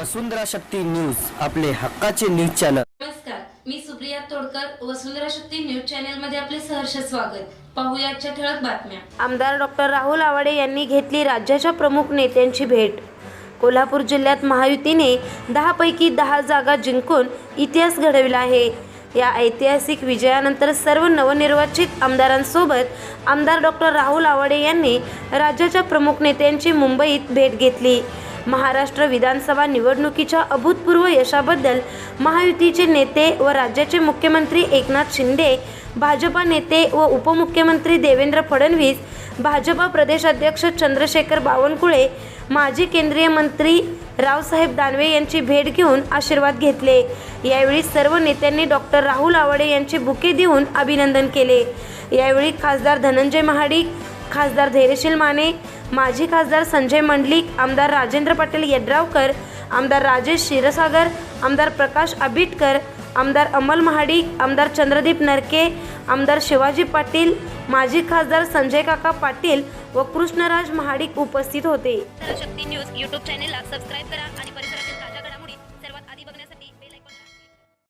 वसुंधरा Shakti news आपले हक्काचे news channel. नमस्कार मी सुप्रिया तोडकर वसुंधरा शक्ती न्यूज चॅनेल मध्ये आपले सहर्ष स्वागत. पाहूया आजच्या ठळक बातम्या. आमदार डॉक्टर राहुल आवाडे यांनी घेतली राज्याच्या प्रमुख नेत्यांची भेट. कोल्हापूर जिल्ह्यात महायुतीने दहापैकी दहा जागा जिंकून इतिहास घडविला आहे. या ऐतिहासिक विजयानंतर सर्व नवनिर्वाचित आमदारांसोबत आमदार डॉक्टर राहुल आवाडे यांनी राज्याच्या प्रमुख नेत्यांची मुंबईत भेट घेतली. महाराष्ट्र विधानसभा निवडणुकीच्या अभूतपूर्व यशाबद्दल महायुतीचे नेते व राज्याचे मुख्यमंत्री एकनाथ शिंदे भाजपा नेते व उपमुख्यमंत्री देवेंद्र फडणवीस भाजपा प्रदेशाध्यक्ष चंद्रशेखर बावनकुळे माजी केंद्रीय मंत्री रावसाहेब दानवे यांची भेट घेऊन आशीर्वाद घेतले. यावेळी सर्व नेत्यांनी डॉक्टर राहुल आवाडे यांचे बुके देऊन अभिनंदन केले. यावेळी खासदार धनंजय महाडिक खासदार धैर्यशील माने माजी खासदार संजय मंडलिक आमदार राजेंद्र पाटील यड्रावकर आमदार राजेश क्षीरसागर आमदार प्रकाश आबिटकर आमदार अमल महाडिक आमदार चंद्रदीप नरके आमदार शिवाजी पाटील माजी खासदार संजय काका पाटील व कृष्णराज महाडिक उपस्थित होते. शक्ती न्यूज यूट्यूब चॅनेलला सबस्क्राईब करा आणि परिसरातील